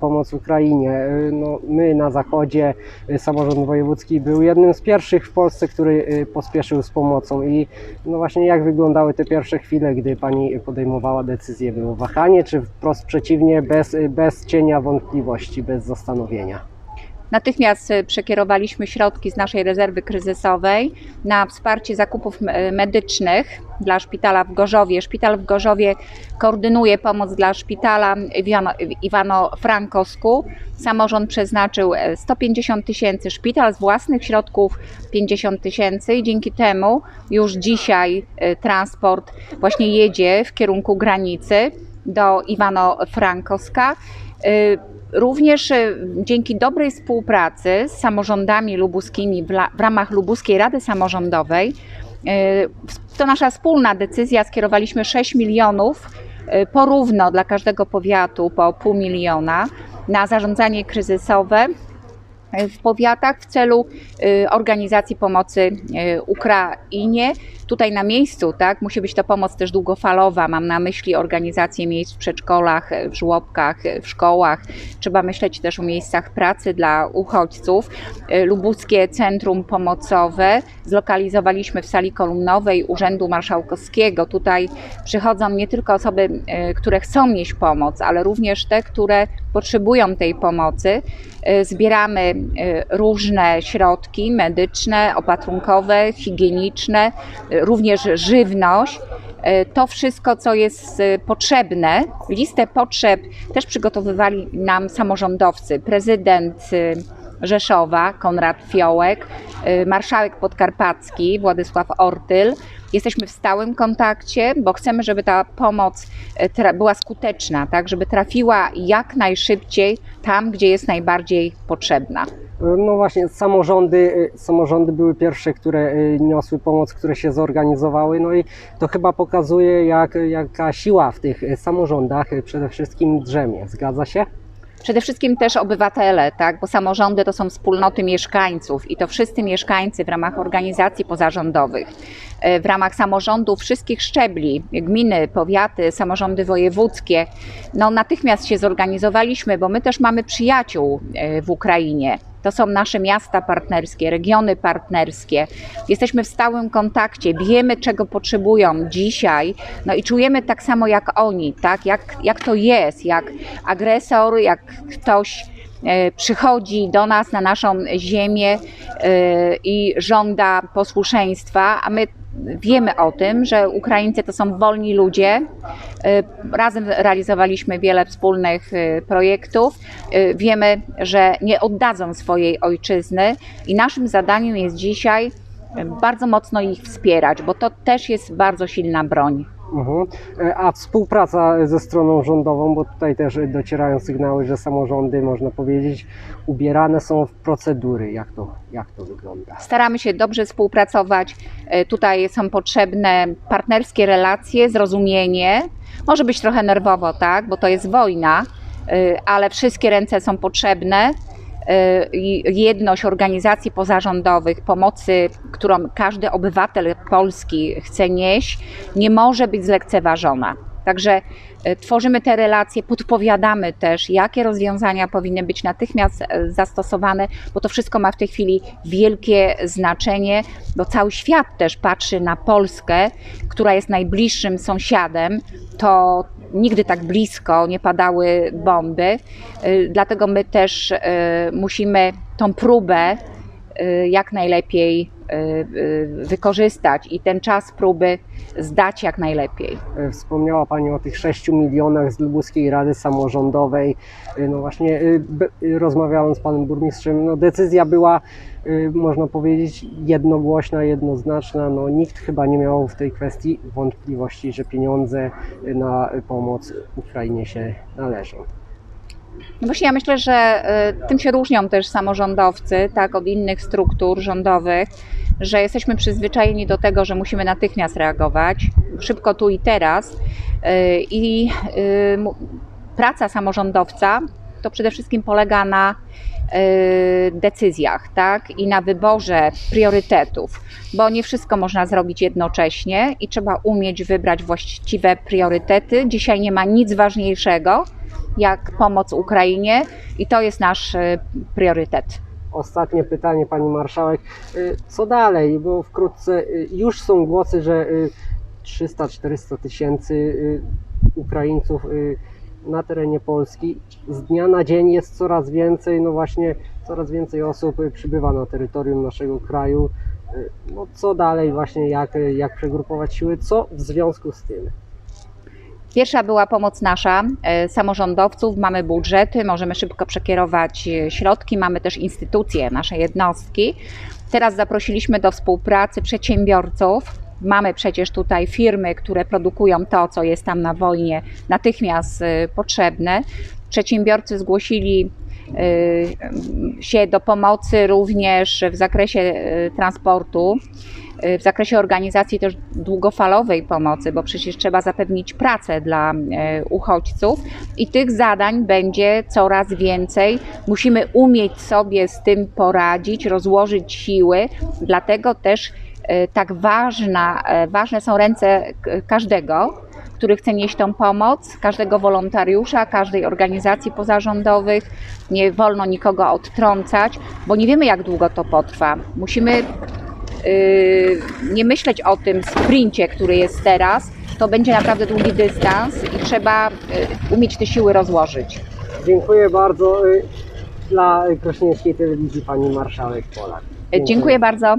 pomoc Ukrainie. Y, No, my na zachodzie, y, samorząd wojewódzki był jednym z pierwszych w Polsce, który y, pospieszył z pomocą i no właśnie jak wyglądały te pierwsze chwile, gdy Pani podejmowała decyzję? Było wahanie, czy wprost przeciwnie, bez, bez cienia wątpliwości, bez zastanowienia? Natychmiast e, przekierowaliśmy środki z naszej rezerwy kryzysowej na wsparcie zakupów m- medycznych dla szpitala w Gorzowie. Szpital w Gorzowie koordynuje pomoc dla szpitala Iwano- Iwano-Frankowsku. Samorząd przeznaczył e, 150 tysięcy, szpital z własnych środków 50 tysięcy i dzięki temu już dzisiaj e, transport właśnie jedzie w kierunku granicy do Iwano-Frankowska. Również y, dzięki dobrej współpracy z samorządami lubuskimi w, ramach Lubuskiej Rady Samorządowej, y, to nasza wspólna decyzja, skierowaliśmy 6 milionów y, porówno dla każdego powiatu po pół miliona na zarządzanie kryzysowe w powiatach w celu y, organizacji pomocy y, Ukrainie. Tutaj na miejscu, tak, musi być to pomoc też długofalowa. Mam na myśli organizację miejsc w przedszkolach, w żłobkach, w szkołach. Trzeba myśleć też o miejscach pracy dla uchodźców. Y, Lubuskie Centrum Pomocowe zlokalizowaliśmy w sali kolumnowej Urzędu Marszałkowskiego. Tutaj przychodzą nie tylko osoby, y, które chcą nieść pomoc, ale również te, które potrzebują tej pomocy. Y, Zbieramy y, różne środki medyczne, opatrunkowe, higieniczne, y, również żywność. To wszystko, co jest potrzebne, listę potrzeb też przygotowywali nam samorządowcy. Prezydent Rzeszowa, Konrad Fiołek, y, marszałek podkarpacki, Władysław Ortyl. Jesteśmy w stałym kontakcie, bo chcemy, żeby ta pomoc y, była skuteczna, tak, żeby trafiła jak najszybciej tam, gdzie jest najbardziej potrzebna. No właśnie, samorządy, y, samorządy były pierwsze, które niosły pomoc, które się zorganizowały. No i to chyba pokazuje, jak, jaka siła w tych samorządach przede wszystkim drzemie. Zgadza się? Przede wszystkim też obywatele, tak? bo samorządy to są wspólnoty mieszkańców i to wszyscy mieszkańcy w ramach organizacji pozarządowych, w ramach samorządów wszystkich szczebli, gminy, powiaty, samorządy wojewódzkie, no natychmiast się zorganizowaliśmy, bo my też mamy przyjaciół e, w Ukrainie. To są nasze miasta partnerskie, regiony partnerskie. Jesteśmy w stałym kontakcie, wiemy czego potrzebują dzisiaj, no i czujemy tak samo jak oni, tak? Jak, jak to jest, jak agresor, jak ktoś e, przychodzi do nas na naszą ziemię e, i żąda posłuszeństwa, a my wiemy o tym, że Ukraińcy to są wolni ludzie. E, Razem realizowaliśmy wiele wspólnych e, projektów. E, Wiemy, że nie oddadzą swojej ojczyzny i naszym zadaniem jest dzisiaj e, bardzo mocno ich wspierać, bo to też jest bardzo silna broń. Mhm. E, A współpraca ze stroną rządową, bo tutaj też docierają sygnały, że samorządy, można powiedzieć, ubierane są w procedury. Jak to, jak to wygląda? Staramy się dobrze współpracować. E, Tutaj są potrzebne partnerskie relacje, zrozumienie. Może być trochę nerwowo, tak, bo to jest wojna, e, ale wszystkie ręce są potrzebne. E, Jedność organizacji pozarządowych, pomocy, którą każdy obywatel Polski chce nieść, nie może być zlekceważona. Także e, tworzymy te relacje, podpowiadamy też, jakie rozwiązania powinny być natychmiast e, zastosowane, bo to wszystko ma w tej chwili wielkie znaczenie, bo cały świat też patrzy na Polskę, która jest najbliższym sąsiadem. To nigdy tak blisko nie padały bomby, y, dlatego my też y, musimy tą próbę y, jak najlepiej wykorzystać i ten czas próby zdać jak najlepiej. E, Wspomniała Pani o tych 6 milionach z Lubuskiej Rady Samorządowej. E, No właśnie, e, rozmawiałem z Panem Burmistrzem, no decyzja była, można powiedzieć, jednogłośna, jednoznaczna. No nikt chyba nie miał w tej kwestii wątpliwości, że pieniądze na pomoc Ukrainie się należą. No właśnie ja myślę, że y, tym się różnią też samorządowcy, tak, od innych struktur rządowych, że jesteśmy przyzwyczajeni do tego, że musimy natychmiast reagować, szybko tu i teraz. y, I y, praca samorządowca to przede wszystkim polega na y, decyzjach, tak? I na wyborze priorytetów, bo nie wszystko można zrobić jednocześnie i trzeba umieć wybrać właściwe priorytety. Dzisiaj nie ma nic ważniejszego jak pomoc Ukrainie i to jest nasz y, priorytet. Ostatnie pytanie, pani marszałek. Y, Co dalej? Bo wkrótce już są głosy, że y, 300-400 tysięcy Ukraińców na terenie Polski z dnia na dzień jest coraz więcej, no właśnie coraz więcej osób przybywa na terytorium naszego kraju. Y, No co dalej właśnie, jak, jak przegrupować siły, co w związku z tym? Pierwsza była pomoc nasza, e, samorządowców, mamy budżety, możemy szybko przekierować e, środki, mamy też instytucje, nasze jednostki. Teraz zaprosiliśmy do współpracy przedsiębiorców. Mamy przecież tutaj firmy, które produkują to, co jest tam na wojnie, natychmiast e, potrzebne. Przedsiębiorcy zgłosili e, się do pomocy również w zakresie e, transportu w zakresie organizacji też długofalowej pomocy, bo przecież trzeba zapewnić pracę dla uchodźców i tych zadań będzie coraz więcej. Musimy umieć sobie z tym poradzić, rozłożyć siły, dlatego też tak ważna, e, ważne są ręce każdego, który chce nieść tą pomoc, każdego wolontariusza, każdej organizacji pozarządowych. Nie wolno nikogo odtrącać, bo nie wiemy, jak długo to potrwa. Musimy yy, nie myśleć o tym sprincie, który jest teraz. To będzie naprawdę długi dystans i trzeba umieć te siły rozłożyć. Dziękuję bardzo dla Krośnieńskiej Telewizji pani marszałek Polak. Yy, Dziękuję bardzo.